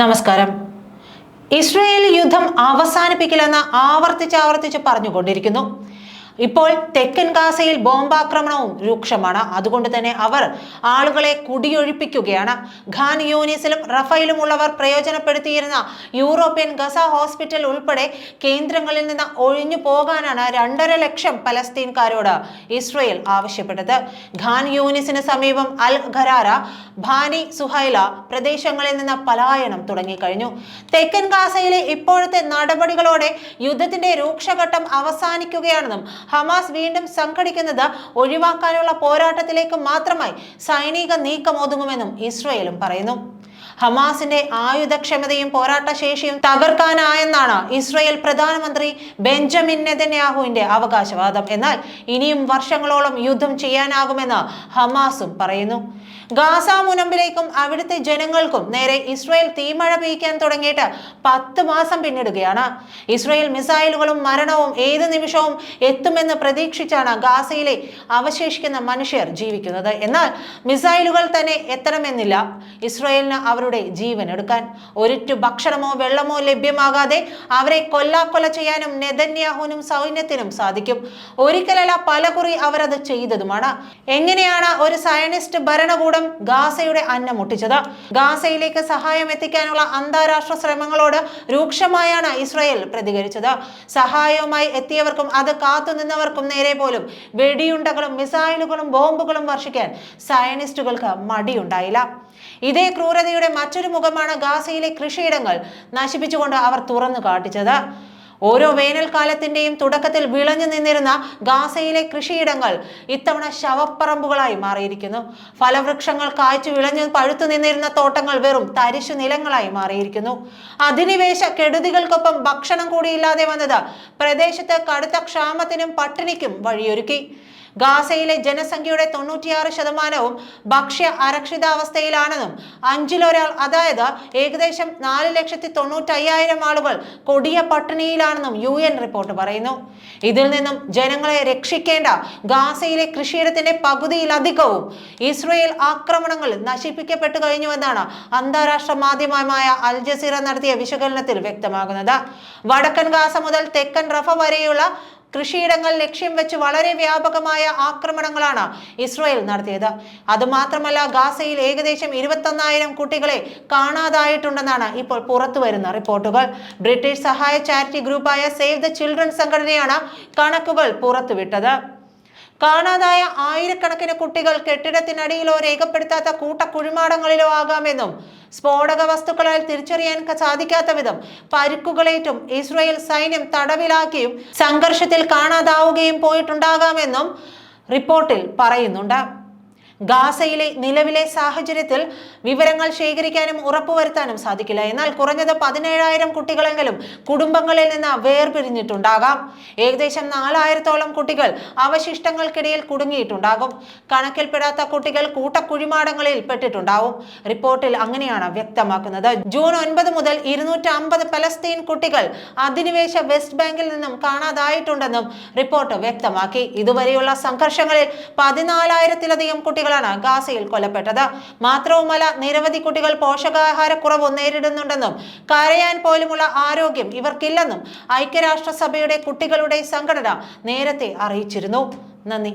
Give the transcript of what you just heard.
നമസ്കാരം. ഇസ്രയേൽ യുദ്ധം അവസാനിപ്പിക്കില്ലെന്ന് ആവർത്തിച്ച് ആവർത്തിച്ച് പറഞ്ഞുകൊണ്ടിരിക്കുന്നു. ഇപ്പോൾ തെക്കൻ ഗാസയിൽ ബോംബാക്രമണവും രൂക്ഷമാണ്. അതുകൊണ്ട് തന്നെ അവർ ആളുകളെ കുടിയൊഴിപ്പിക്കുകയാണ്. ഖാൻ യൂനിസിലും റഫയിലും ഉള്ളവർ പ്രയോജനപ്പെടുത്തിയിരുന്ന യൂറോപ്യൻ ഗസ ഹോസ്പിറ്റൽ ഉൾപ്പെടെ കേന്ദ്രങ്ങളിൽ നിന്ന് ഒഴിഞ്ഞു പോകാനാണ് രണ്ടര ലക്ഷം പലസ്തീൻകാരോട് ഇസ്രയേൽ ആവശ്യപ്പെട്ടത്. ഖാൻ യൂനിസിന് സമീപം അൽ ഖരാര ഭാനി സുഹൈല പ്രദേശങ്ങളിൽ നിന്ന് പലായനം തുടങ്ങിക്കഴിഞ്ഞു. തെക്കൻ ഗാസയിലെ ഇപ്പോഴത്തെ നടപടികളോടെ യുദ്ധത്തിന്റെ രൂക്ഷഘട്ടം അവസാനിക്കുകയാണെന്നും ഹമാസ് വീണ്ടും സംഘടിക്കുന്നത് ഒഴിവാക്കാനുള്ള പോരാട്ടത്തിലേക്ക് മാത്രമായി സൈനിക നീക്കം ഒതുങ്ങുമെന്നും ഇസ്രയേലും പറയുന്നു. ഹമാസിന്റെ ആയുധക്ഷമതയും പോരാട്ടശേഷിയും തകർക്കാനായെന്നാണ് ഇസ്രയേൽ പ്രധാനമന്ത്രി ബെഞ്ചമിൻ നെതന്യാഹുവിന്റെ അവകാശവാദം. എന്നാൽ ഇനിയും വർഷങ്ങളോളം യുദ്ധം ചെയ്യാനാകുമെന്ന് ഹമാസും പറയുന്നു. ഗാസ മുനമ്പിലേക്കും അവിടുത്തെ ജനങ്ങൾക്കും നേരെ ഇസ്രായേൽ തീമഴ പെയ്ക്കാൻ തുടങ്ങിയിട്ട് പത്ത് മാസം പിന്നിടുകയാണ്. ഇസ്രായേൽ മിസൈലുകളും മരണവും ഏത് നിമിഷവും എത്തുമെന്ന് പ്രതീക്ഷിച്ചാണ് ഗാസയിലെ അവശേഷിക്കുന്ന മനുഷ്യർ ജീവിക്കുന്നത്. എന്നാൽ മിസൈലുകൾ തന്നെ എത്തണമെന്നില്ല. ഇസ്രയേലിന് അവരുടെ ജീവൻ എടുക്കാൻ. ഒരിറ്റു ഭക്ഷണമോ വെള്ളമോ ലഭ്യമാകാതെ അവരെ കൊല്ലാക്കൊല ചെയ്യാനും നെതന്യാഹുനും സൈന്യത്തിനും സാധിക്കും. ഒരിക്കലല്ല പലകുറി അവരത് ചെയ്തതുമാണ്. എങ്ങനെയാണ് ഒരു സയനിസ്റ്റ് ഭരണകൂടം ഗാസയുടെ അന്നം മുട്ടിച്ചത് ഗാസയിലേക്ക് സഹായം എത്തിക്കാനുള്ള അന്താരാഷ്ട്ര ശ്രമങ്ങളോട് രൂക്ഷമായാണ് ഇസ്രായേൽ പ്രതികരിച്ചത്. സഹായവുമായി എത്തിയവർക്കും അത് കാത്തുനിന്നവർക്കും നേരെ പോലും വെടിയുണ്ടകളും മിസൈലുകളും ബോംബുകളും വർഷിക്കാൻ സയനിസ്റ്റുകൾക്ക് മടിയുണ്ടായില്ല. ഇതേ ക്രൂരതയുടെ മറ്റൊരു മുഖമാണ് ഗാസയിലെ കൃഷിയിടങ്ങൾ നശിപ്പിച്ചുകൊണ്ട് അവർ തുറന്നു കാട്ടിച്ചത്. ഓരോ വേനൽക്കാലത്തിന്റെയും തുടക്കത്തിൽ വിളഞ്ഞു നിന്നിരുന്ന ഗാസയിലെ കൃഷിയിടങ്ങൾ ഇത്തവണ ശവപ്പറമ്പുകളായി മാറിയിരിക്കുന്നു. ഫലവൃക്ഷങ്ങൾ കായ്ച്ചു വിളഞ്ഞു പഴുത്തു നിന്നിരുന്ന തോട്ടങ്ങൾ വെറും തരിശു നിലങ്ങളായി മാറിയിരിക്കുന്നു. അധിനിവേശ കെടുതികൾക്കൊപ്പം ഭക്ഷണം കൂടിയില്ലാതെ വന്നത് പ്രദേശത്ത് കടുത്ത ക്ഷാമത്തിനും പട്ടിണിക്കും വഴിയൊരുക്കി. ഗാസയിലെ ജനസംഖ്യയുടെ തൊണ്ണൂറ്റിയാറ് ശതമാനവും ഭക്ഷ്യ അരക്ഷിതാവസ്ഥയിലാണെന്നും അഞ്ചിലൊരാൾ അതായത് ഏകദേശം നാല് ലക്ഷത്തി തൊണ്ണൂറ്റയ്യായിരം ആളുകൾ കൊടിയ പട്ടിണിയിലാണെന്നും യു എൻ റിപ്പോർട്ട് പറയുന്നു. ഇതിൽ നിന്നും ജനങ്ങളെ രക്ഷിക്കേണ്ട ഗാസയിലെ കൃഷിയിടത്തിന്റെ പകുതിയിലധികവും ഇസ്രയേൽ ആക്രമണങ്ങൾ നശിപ്പിക്കപ്പെട്ടു കഴിഞ്ഞുവെന്നാണ് അന്താരാഷ്ട്ര മാധ്യമമായ അൽ ജസീറ നടത്തിയ വിശകലനത്തിൽ വ്യക്തമാകുന്നത്. വടക്കൻ ഗാസ മുതൽ തെക്കൻ റഫ വരെയുള്ള കൃഷിയിടങ്ങൾ ലക്ഷ്യം വെച്ച് വളരെ വ്യാപകമായ ആക്രമണങ്ങളാണ് ഇസ്രായേൽ നടത്തിയത്. അതുമാത്രമല്ല ഗാസയിൽ ഏകദേശം ഇരുപത്തൊന്നായിരം കുട്ടികളെ കാണാതായിട്ടുണ്ടെന്നാണ് ഇപ്പോൾ പുറത്തു വരുന്ന റിപ്പോർട്ടുകൾ. ബ്രിട്ടീഷ് സഹായ ചാരിറ്റി ഗ്രൂപ്പായ സേവ് ദ ചിൽഡ്രൻ സംഘടനയാണ് കണക്കുകൾ പുറത്തുവിട്ടത്. കാണാതായ ആയിരക്കണക്കിന് കുട്ടികൾ കെട്ടിടത്തിനടിയിലോ രേഖപ്പെടുത്താത്ത കൂട്ടക്കുഴിമാടങ്ങളിലോ ആകാമെന്നും സ്ഫോടക വസ്തുക്കളാൽ തിരിച്ചറിയാൻ സാധിക്കാത്ത വിധം പരുക്കുകളേറ്റും ഇസ്രയേൽ സൈന്യം തടവിലാക്കിയും സംഘർഷത്തിൽ കാണാതാവുകയും പോയിട്ടുണ്ടാകാമെന്നും റിപ്പോർട്ടിൽ പറയുന്നുണ്ട്. ഗാസയിലെ നിലവിലെ സാഹചര്യത്തിൽ വിവരങ്ങൾ ശേഖരിക്കാനും ഉറപ്പുവരുത്താനും സാധിക്കില്ല. എന്നാൽ കുറഞ്ഞത് പതിനേഴായിരം കുട്ടികളെങ്കിലും കുടുംബങ്ങളിൽ നിന്ന് വേർപിരിഞ്ഞിട്ടുണ്ടാകാം. ഏകദേശം നാലായിരത്തോളം കുട്ടികൾ അവശിഷ്ടങ്ങൾക്കിടയിൽ കുടുങ്ങിയിട്ടുണ്ടാകും. കണക്കിൽപ്പെടാത്ത കുട്ടികൾ കൂട്ടക്കുഴിമാടങ്ങളിൽ പെട്ടിട്ടുണ്ടാവും. റിപ്പോർട്ടിൽ അങ്ങനെയാണ് വ്യക്തമാക്കുന്നത്. ജൂൺ ഒൻപത് മുതൽ ഇരുന്നൂറ്റി അമ്പത് പലസ്തീൻ കുട്ടികൾ അധിനിവേശ വെസ്റ്റ് ബാങ്കിൽ നിന്നും കാണാതായിട്ടുണ്ടെന്നും റിപ്പോർട്ട് വ്യക്തമാക്കി. ഇതുവരെയുള്ള സംഘർഷങ്ങളിൽ പതിനാലായിരത്തിലധികം കുട്ടികളാണ് ഗാസയിൽ കൊല്ലപ്പെട്ടത്. മാത്രവുമല്ല നിരവധി കുട്ടികൾ പോഷകാഹാരക്കുറവ് നേരിടുന്നുണ്ടെന്നും കരയാൻ പോലുമുള്ള ആരോഗ്യം ഇവർക്കില്ലെന്നും ഐക്യരാഷ്ട്രസഭയുടെ കുട്ടികളുടെ സംഘടന നേരത്തെ അറിയിച്ചിരുന്നു. നന്ദി.